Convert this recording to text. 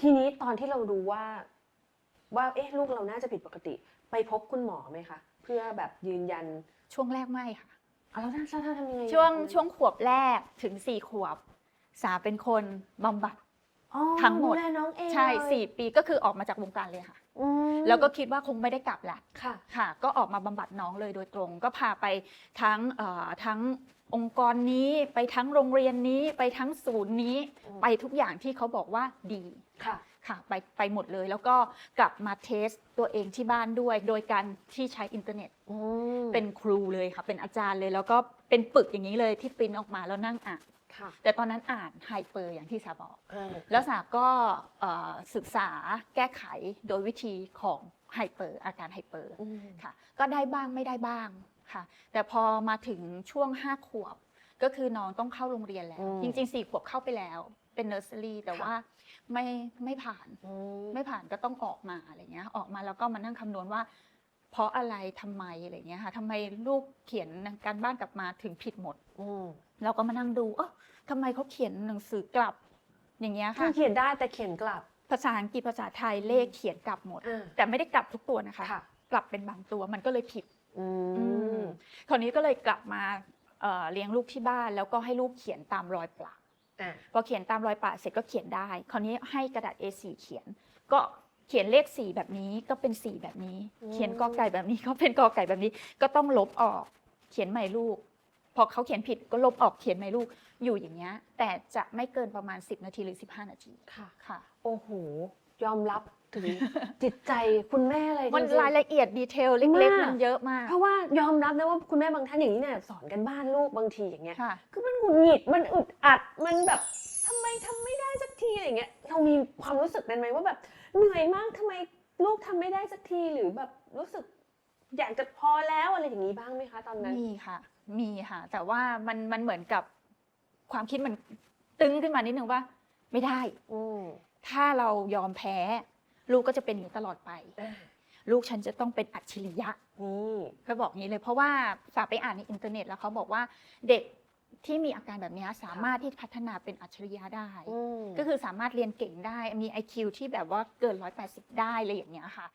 ทีนี้ตอนที่เรารู้ว่า ว่าเอ๊ะลูกเราน่าจะผิดปกติ ไปพบคุณหมอไหมคะ เพื่อแบบยืนยันช่วงแรกไม่ค่ะ เอาแล้วท่านท่านทำยังไงช่วงช่วงขวบแรกถึงสี่ขวบ สาเป็นคนบำบัด อ๋อทั้งหมด ดูแลน้องเองใช่เลยสี่ปีก็คือออกมาจากวงการเลยค่ะ อืมแล้วก็คิดว่าคงไม่ได้กลับแหละค่ะ ค่ะ ก็ออกมาบำบัดน้องเลยโดยตรง ก็พาไปทั้งเอ่อทั้ง องค์กรนี้ไปทั้งโรงเรียนนี้ไปทั้งศูนย์นี้อืมไปทุกอย่างที่เขาบอกว่าดีค่ะค่ะไปไปหมดเลยแล้วก็กลับมาเทสตัวเองที่บ้านด้วย โดยการที่ใช้อินเทอร์เน็ตอืมเป็นครูเลยค่ะ เป็นอาจารย์เลย แล้วก็เป็นปึกอย่างนี้เลยที่ปริ้นออกมาแล้วนั่งอ่านค่ะแต่ตอนนั้นอ่านไฮเปอร์อย่างที่สาบอกอ่าแล้วสาก็เอ่อศึกษาแก้ไขโดยวิธีของไฮเปอร์อาการไฮเปอร์อืมค่ะ ก็ได้บ้างไม่ได้บ้าง ค่ะ แต่พอมาถึงช่วง5ขวบ ก็คือน้องต้องเข้าโรงเรียนแล้วจริงๆ4ขวบเข้าไปแล้ว เป็นเนอร์เซอรี่แต่ว่าไม่ไม่ผ่าน อืม ไม่ผ่านก็ต้องออกมาอะไรเงี้ย ออกมาแล้วก็มานั่งคำนวณว่า เพราะอะไรทำไมอะไรเงี้ยค่ะทำไมลูกเขียนการบ้านกลับมาถึงผิดหมด อืมเราก็มานั่งดูเออทำไมเขาเขียนหนังสือกลับ อย่างเงี้ยคืค่ะ อเขียนได้แต่เขียนกลับ ภาษาอังกฤษภาษาไทยเลขเขียนกลับหมด อ่า แต่ไม่ได้กลับทุกตัวนะคะ ค่ะ กลับเป็นบางตัวมันก็เลยผิด อือืมม คราวนี้ก็เลยกลับมาเอ่อเลี้ยงลูกที่บ้าน แล้วก็ให้ลูกเขียนตามรอยปลาอะพอเขียนตามรอยปลาเสร็จก็เขียนได้ คราวนี้ให้กระดาษ A4 เขียน ก็เขียนเลขสีแบบนี้ก็เป็นสีแบบนี้เขียนกอไก่แบบนี้ก็เป็นกอไก่แบบนี้ ก็ต้องลบออก เขียนใหม่ลูก พอเขาเขียนผิดก็ลบออกเขียนใหม่ลูกอยู่อย่างเงี้ยแต่จะไม่เกินประมาณ 10 นาทีหรือ 15 นาทีค่ะ ค่ะ โอ้โห ยอมรับถึงจิตใจคุณแม่เลยมันจงๆ รายละเอียดดีเทลเล็กมากๆมันเยอะมากเพราะว่ายอมรับนะว่าคุณแม่บางท่านอย่างนี้เนี่ยสอนกันบ้านลูกบางทีอย่างเงี้ย ค่ะ คือมันหงุดหงิด มันอึดอัด มันแบบทำไมทำไม่ได้สักทีอะไรเงี้ย เรามีความรู้สึกนั้นไหมว่าแบบเหนื่อยมากทำไมลูกทำไม่ได้สักทีหรือแบบรู้สึก อยากจะพอแล้วอะไรอย่างนี้บ้างไหมคะตอนนั้น มีค่ะ มีค่ะ แต่ว่ามันมันเหมือนกับความคิดมันตึงขึ้นมานิดนึงว่า ไม่ได้ อืม ถ้าเรายอมแพ้ ลูกก็จะเป็นอย่างนี้ตลอดไปอะลูกฉันจะต้องเป็นอัจฉริยะนี่เขาบอกอย่างนี้เลยเพราะว่าฝากไปอ่านในอินเทอร์เน็ตแล้วเขาบอกว่าเด็กที่มีอาการแบบนี้สามารถที่พัฒนาเป็นอัจฉริยะได้อืมก็คือสามารถเรียนเก่งได้มี IQ ที่แบบว่าเกิน 180 ได้เลยอย่างเงี้ยค่ะ